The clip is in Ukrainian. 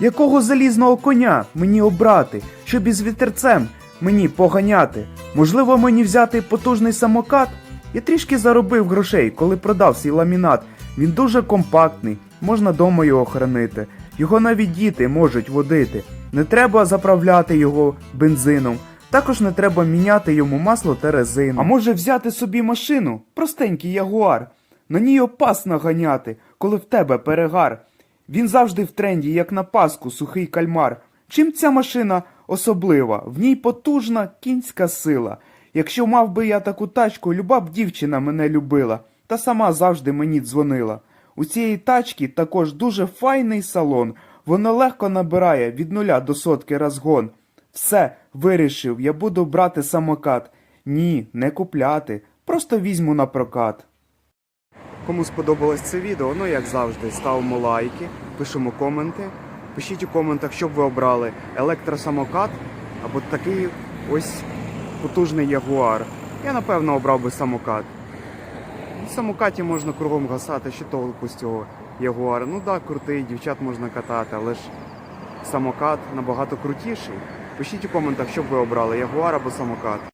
Якого залізного коня мені обрати, щоб із вітерцем мені поганяти? Можливо, мені взяти потужний самокат? Я трішки заробив грошей, коли продав свій ламінат. Він дуже компактний, можна дома його хранити. Його навіть діти можуть водити. Не треба заправляти його бензином. Також не треба міняти йому масло та резину. А може взяти собі машину, простенький ягуар. На ній опасно ганяти, коли в тебе перегар. Він завжди в тренді, як на паску, сухий кальмар. Чим ця машина особлива? В ній потужна кінська сила. Якщо мав би я таку тачку, люба б дівчина мене любила, та сама завжди мені дзвонила. У цієї тачки також дуже файний салон. Воно легко набирає від нуля до сотки розгон. Все, вирішив, я буду брати самокат. Ні, не купляти, просто візьму на прокат. Кому сподобалось це відео, ну як завжди, ставимо лайки, пишемо коменти. Пишіть у коментах, що б ви обрали електросамокат або такий ось потужний ягуар. Я напевно обрав би самокат. В самокаті можна кругом гасати, що толку з цього ягуара. Ну так, крутий, дівчат можна катати, але ж самокат набагато крутіший. Пишіть у коментах, що б ви обрали, ягуар або самокат.